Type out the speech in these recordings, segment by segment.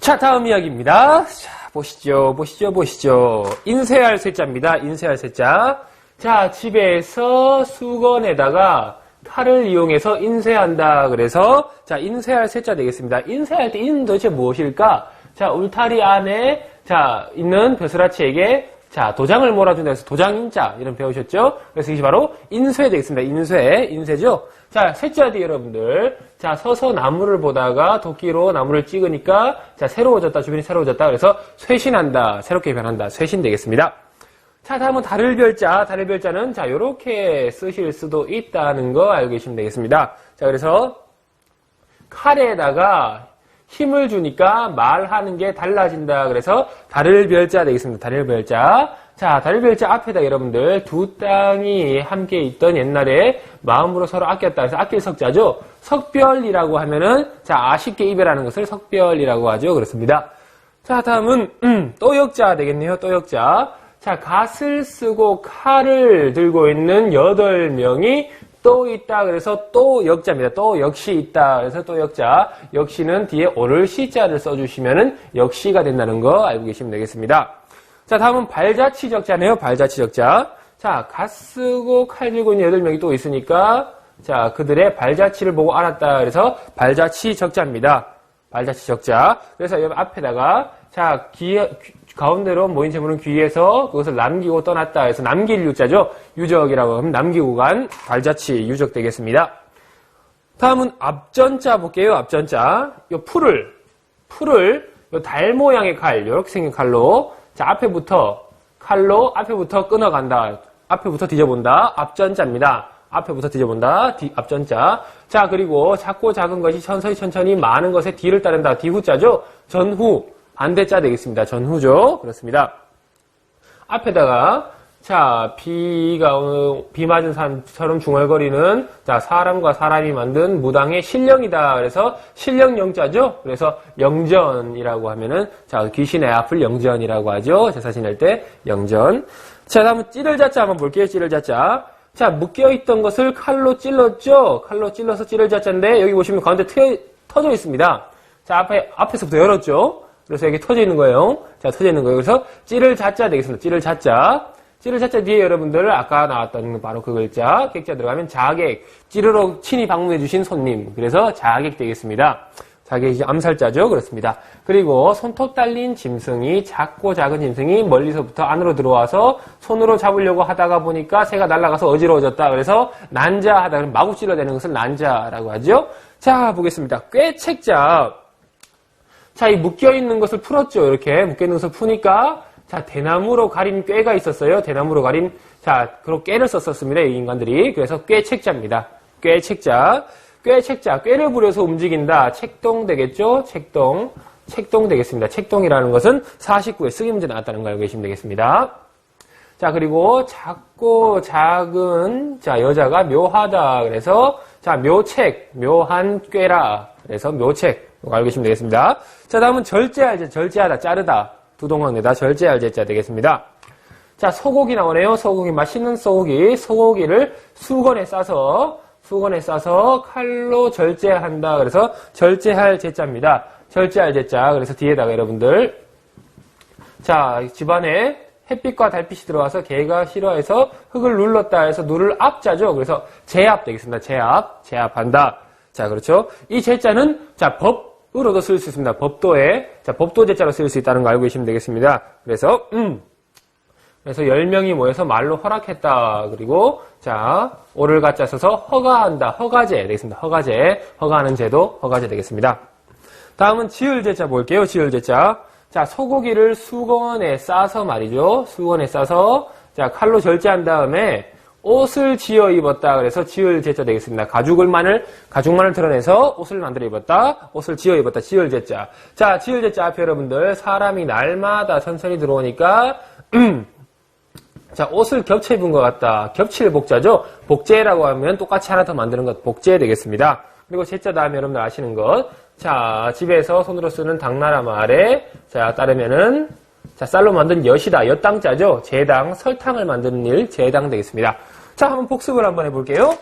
자, 다음 이야기입니다. 자, 보시죠, 보시죠, 보시죠. 인쇄할 쇠자입니다. 인쇄할 쇠자. 자, 집에서 수건에다가 칼을 이용해서 인쇄한다. 그래서, 자, 인쇄할 쇠자 되겠습니다. 인쇄할 때 인은 도대체 무엇일까? 자, 울타리 안에, 자, 있는 벼슬아치에게 자, 도장을 몰아준다 해서 도장인자, 이런 배우셨죠? 그래서 이게 바로 인쇄 되겠습니다. 인쇄, 인쇄죠? 자, 셋째 뒤 여러분들. 자, 서서 나무를 보다가 도끼로 나무를 찍으니까, 자, 새로워졌다, 주변이 새로워졌다. 그래서 쇄신한다, 새롭게 변한다, 쇄신 되겠습니다. 자, 다음은 달을 별자. 달을 별자는, 자, 요렇게 쓰실 수도 있다는 거 알고 계시면 되겠습니다. 자, 그래서 칼에다가 힘을 주니까 말하는 게 달라진다. 그래서 달을 별자 되겠습니다. 달을 별자. 자, 달을 별자 앞에다 여러분들 두 땅이 함께 있던 옛날에 마음으로 서로 아꼈다. 그래서 아낄 석자죠. 석별이라고 하면은 자, 아쉽게 이별하는 것을 석별이라고 하죠. 그렇습니다. 자, 다음은 음, 또 역자 되겠네요. 또 역자. 자, 갓을 쓰고 칼을 들고 있는 여덟 명이 또 있다. 그래서 또 역자입니다. 또 역시 있다. 그래서 또 역자. 역시는 뒤에 오를 시자를 써주시면은 역시가 된다는 거 알고 계시면 되겠습니다. 자, 다음은 발자취 적자네요. 발자취 적자. 자, 갓 쓰고 칼 들고 있는 여덟 명이 또 있으니까 자, 그들의 발자취를 보고 알았다. 그래서 발자취 적자입니다. 발자취 적자. 그래서 여기 앞에다가 자, 귀, 가운데로 모인 재물은 귀에서 그것을 남기고 떠났다 해서 남길 유자죠. 유적이라고 하면 남기고 간 발자취 유적 되겠습니다. 다음은 앞전자 볼게요. 앞전자. 요 풀을 풀을 요 달 모양의 칼, 이렇게 생긴 칼로 자 앞에부터 칼로 앞에부터 끊어간다. 앞에부터 뒤져본다. 앞전자입니다. 앞에부터 뒤져본다. 뒤, 앞전자. 자 그리고 작고 작은 것이 천천히 천천히 많은 것의 뒤를 따른다. 뒤후자죠. 전후. 반대자 되겠습니다. 전후죠. 그렇습니다. 앞에다가 자 비가 비 맞은 사람처럼 중얼거리는 자 사람과 사람이 만든 무당의 신령이다. 그래서 신령 영자죠. 그래서 영전이라고 하면은 자 귀신의 앞을 영전이라고 하죠. 제사 지낼 때 영전. 자 다음은 찌를 자자 한번 볼게요. 찌를 자자. 자 묶여 있던 것을 칼로 찔렀죠. 칼로 찔러서 찌를 자자인데 여기 보시면 가운데 트여, 터져 있습니다. 자 앞에 앞에서부터 열었죠. 그래서 여기 터져 있는 거예요. 자, 터져 있는 거예요. 그래서 찌를 자자 되겠습니다. 찌를 자자. 찌를 자자 뒤에 여러분들 아까 나왔던 바로 그 글자, 객자 들어가면 자객. 찌르러 친히 방문해 주신 손님. 그래서 자객 되겠습니다. 자객이 암살자죠. 그렇습니다. 그리고 손톱 달린 짐승이 작고 작은 짐승이 멀리서부터 안으로 들어와서 손으로 잡으려고 하다가 보니까 새가 날아가서 어지러워졌다. 그래서 난자 하다 마구 찔러대는 것을 난자라고 하죠. 자, 보겠습니다. 꾀책자. 자, 이 묶여있는 것을 풀었죠. 이렇게 묶여있는 것을 푸니까, 자, 대나무로 가린 꾀가 있었어요. 대나무로 가린, 자, 그런 꾀를 썼었습니다. 이 인간들이. 그래서 꾀책자입니다. 꾀책자. 꾀 책자. 꾀를 부려서 움직인다. 책동 되겠죠? 책동. 책동 되겠습니다. 책동이라는 것은 49에 쓰기 문제 나왔다는 거 알고 계시면 되겠습니다. 자, 그리고 작고 작은, 자, 여자가 묘하다. 그래서, 자, 묘책, 묘한 꾀라. 그래서 묘책. 알고 계시면 되겠습니다. 자, 다음은 절제할 제, 절제하다, 자르다. 두동강내다, 절제할 제자 되겠습니다. 자, 소고기 나오네요. 소고기, 맛있는 소고기. 소고기를 수건에 싸서, 수건에 싸서 칼로 절제한다. 그래서 절제할 제자입니다. 절제할 제자. 그래서 뒤에다가 여러분들. 자, 집안에 햇빛과 달빛이 들어와서 개가 싫어해서 흙을 눌렀다 해서 누를 앞자죠. 그래서 제압 되겠습니다. 제압, 제압한다. 자, 그렇죠. 이 제자는, 자, 법, 으로도 쓸 수 있습니다. 법도에 자 법도 제자로 쓸 수 있다는 거 알고 계시면 되겠습니다. 그래서 음 그래서 10명이 모여서 말로 허락했다. 그리고 자 오를 갖자 써서 허가한다. 허가제 되겠습니다. 허가제 허가하는 제도 허가제 되겠습니다. 다음은 지을 제자 볼게요. 지을 제자 자 소고기를 수건에 싸서 말이죠. 수건에 싸서 자 칼로 절제한 다음에 옷을 지어 입었다. 그래서 지을 제자 되겠습니다. 가죽을만을 가죽만을 드러내서 옷을 만들어 입었다. 옷을 지어 입었다. 지을 제자. 자, 지을 제자 앞에 여러분들 사람이 날마다 천천히 들어오니까 자, 옷을 겹쳐 입은 것 같다. 겹칠 복자죠. 복제라고 하면 똑같이 하나 더 만드는 것 복제 되겠습니다. 그리고 제자 다음에 여러분들 아시는 것. 자, 집에서 손으로 쓰는 당나라 말에 자, 따르면은 자, 쌀로 만든 엿이다. 엿당자죠. 제당, 설탕을 만드는 일, 제당 되겠습니다. 자, 한번 복습을 한번 해볼게요.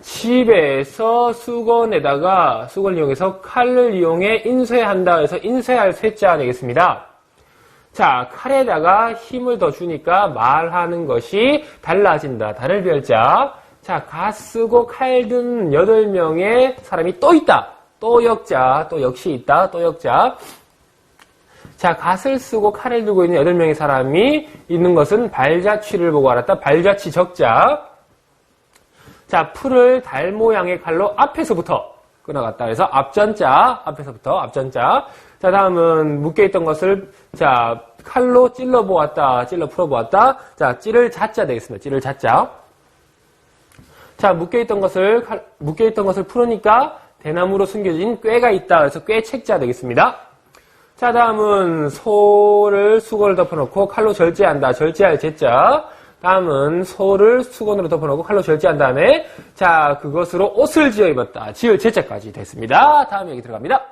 집에서 수건에다가 수건을 이용해서 칼을 이용해 인쇄한다 해서 인쇄할 쇠자 되겠습니다. 자, 칼에다가 힘을 더 주니까 말하는 것이 달라진다. 다를 별자. 자, 가 쓰고 칼 든 8명의 사람이 또 있다. 또 역자. 또 역시 있다. 또 역자. 자, 갓을 쓰고 칼을 들고 있는 8명의 사람이 있는 것은 발자취를 보고 알았다. 발자취 적자. 자, 풀을 달 모양의 칼로 앞에서부터 끊어갔다. 그래서 앞전자, 앞에서부터 앞전자. 자, 다음은 묶여있던 것을, 자, 칼로 찔러 보았다. 찔러 풀어 보았다. 자, 찌를 자자 되겠습니다. 찌를 자자. 자, 묶여있던 것을, 칼- 묶여있던 것을 풀으니까 대나무로 숨겨진 꾀가 있다. 그래서 꾀 책자 되겠습니다. 자, 다음은 소를 수건을 덮어놓고 칼로 절제한다. 절제할 제자. 다음은 소를 수건으로 덮어놓고 칼로 절제한 다음에 자, 그것으로 옷을 지어 입었다. 지을 제자까지 됐습니다. 다음 얘기 들어갑니다.